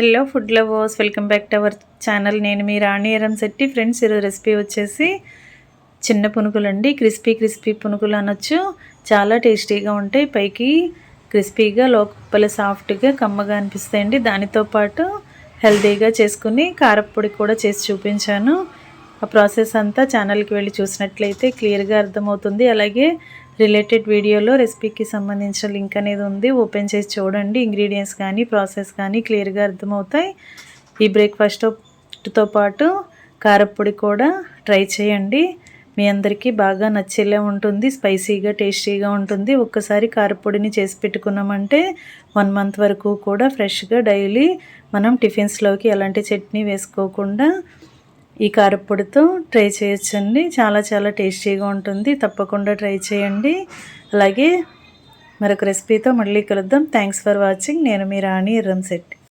Hello food lovers welcome back to our channel. నేను మీ Rani Eram Shetty. Friends ఈరోజు రెసిపీ వచ్చేసి చిన్న పునుకులు అండి క్రిస్పీ క్రిస్పీ పునుకులు అనొచ్చు. చాలా టేస్టీగా ఉంటాయి. పైకి క్రిస్పీగా లోపల సాఫ్ట్గా కమ్మగా అనిపిస్తాయండి దానితో పాటు హెల్తీగా చేసుకుని కారపొడి కూడా చేసి చూపించాను. ఆ ప్రాసెస్ అంతా ఛానల్కి వెళ్ళి చూసినట్లయితే క్లియర్గా అర్థమవుతుంది. అలాగే రిలేటెడ్ వీడియోలో రెసిపీకి సంబంధించిన లింక్ అనేది ఉంది. ఓపెన్ చేసి చూడండి. ఇంగ్రీడియంట్స్ కానీ ప్రాసెస్ కానీ క్లియర్గా అర్థమవుతాయి. ఈ బ్రేక్ఫాస్ట్తో పాటు కారప్పొడి కూడా ట్రై చేయండి. మీ అందరికీ బాగా నచ్చేలా ఉంటుంది. స్పైసీగా టేస్టీగా ఉంటుంది. ఒక్కసారి కారపొడిని చేసి పెట్టుకున్నామంటే వన్ మంత్ వరకు కూడా ఫ్రెష్గా డైలీ మనం టిఫిన్స్లోకి ఎలాంటి చట్నీ వేసుకోకుండా ఈ కారపొడితో ట్రై చేయొచ్చండి. చాలా చాలా టేస్టీగా ఉంటుంది. తప్పకుండా ట్రై చేయండి. అలాగే మరొక రెసిపీతో మళ్ళీ కలుద్దాం. థ్యాంక్స్ ఫర్ వాచింగ్ నేను మీ రాణి ఎర్రంశెట్టి